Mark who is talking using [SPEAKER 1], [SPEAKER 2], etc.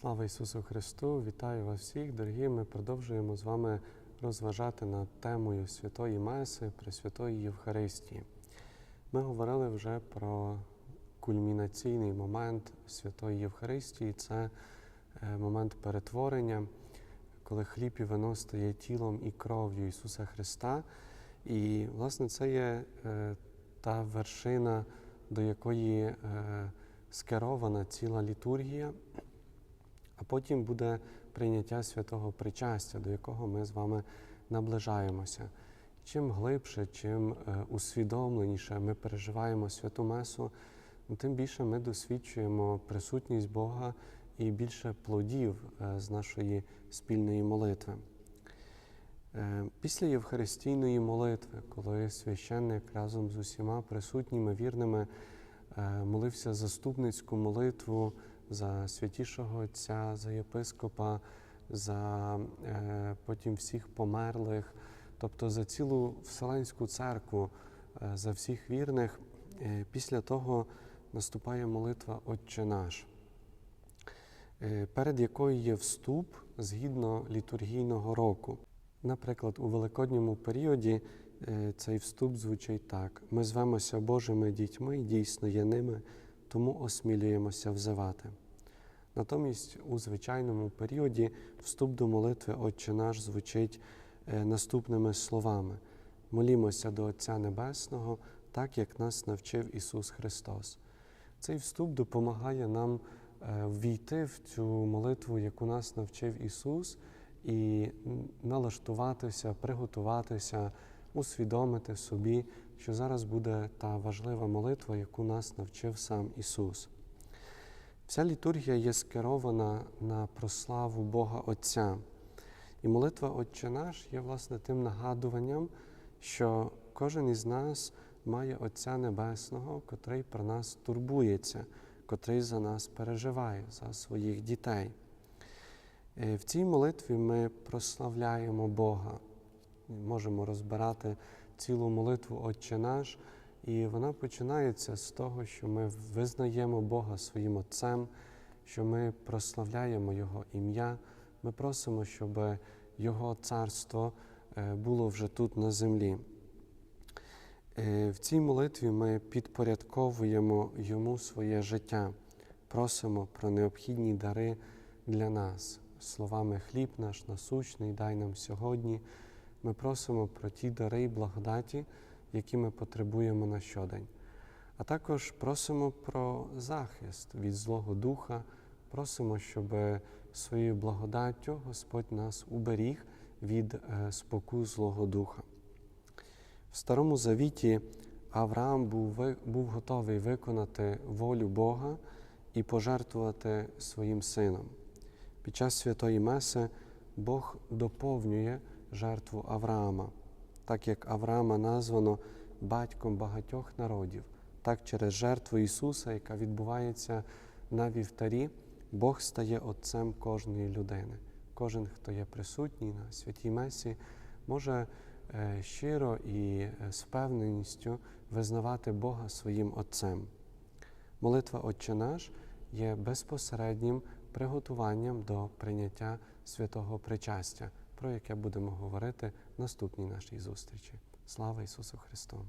[SPEAKER 1] Слава Ісусу Христу! Вітаю вас всіх, дорогі! Ми продовжуємо з вами розважати над темою Святої Меси, Пресвятої Євхаристії. Ми говорили вже про кульмінаційний момент Святої Євхаристії це е, момент перетворення, коли хліб і вино стає тілом і кров'ю Ісуса Христа. І, власне, це є е, та вершина, до якої е, скерована ціла літургія. А потім буде прийняття святого причастя, до якого ми з вами наближаємося. Чим глибше, чим е, усвідомленіше ми переживаємо святу Месу, тим більше ми досвідчуємо присутність Бога і більше плодів е, з нашої спільної молитви. Е, Після Євхаристійної молитви, коли священник разом з усіма присутніми вірними молився заступницьку молитву за святішого Отця, за єпископа, за е, потім всіх померлих, тобто за цілу Вселенську церкву, е, за всіх вірних. Е, Після того наступає молитва Отче наш, перед якою є вступ згідно літургійного року. Наприклад, у великодньому періоді цей вступ звучить так: ми звемося Божими дітьми, дійсно є ними, тому осмілюємося взивати. Натомість у звичайному періоді вступ до молитви Отче наш звучить е, наступними словами: молімося до Отця Небесного, так як нас навчив Ісус Христос. Цей вступ допомагає нам е, ввійти в цю молитву, яку нас навчив Ісус, і налаштуватися, приготуватися, усвідомити собі, що зараз буде та важлива молитва, яку нас навчив сам Ісус. Вся літургія є скерована на прославу Бога Отця. І молитва Отче наш є, власне, тим нагадуванням, що кожен із нас має Отця Небесного, котрий про нас турбується, котрий за нас переживає, за своїх дітей. Е, В цій молитві ми прославляємо Бога. Можемо розбирати цілу молитву Отче наш, і вона починається з того, що ми визнаємо Бога своїм Отцем, що ми прославляємо Його ім'я. Ми просимо, щоб Його царство е, було вже тут на землі. Е, В цій молитві ми підпорядковуємо Йому своє життя, просимо про необхідні дари для нас. Словами хліб наш насущний, дай нам сьогодні. Ми просимо про ті дари і благодаті, які ми потребуємо на щодень. А також просимо про захист від Злого Духа, просимо, щоб своєю благодаттю Господь нас уберіг від е, спокус Злого Духа. В Старому Завіті Авраам був, був готовий виконати волю Бога і пожертвувати своїм сином. Під час святої Меси Бог доповнює жертву Авраама, так як Авраама названо батьком багатьох народів, так через жертву Ісуса, яка відбувається на вівтарі, Бог стає Отцем кожної людини. Кожен, хто є присутній на святій Месі, може е, щиро і е, з впевненістю визнавати Бога своїм Отцем. Молитва Отче наш є безпосереднім приготуванням до прийняття святого причастя, про яке будемо говорити в наступній нашій зустрічі. Слава Ісусу Христу!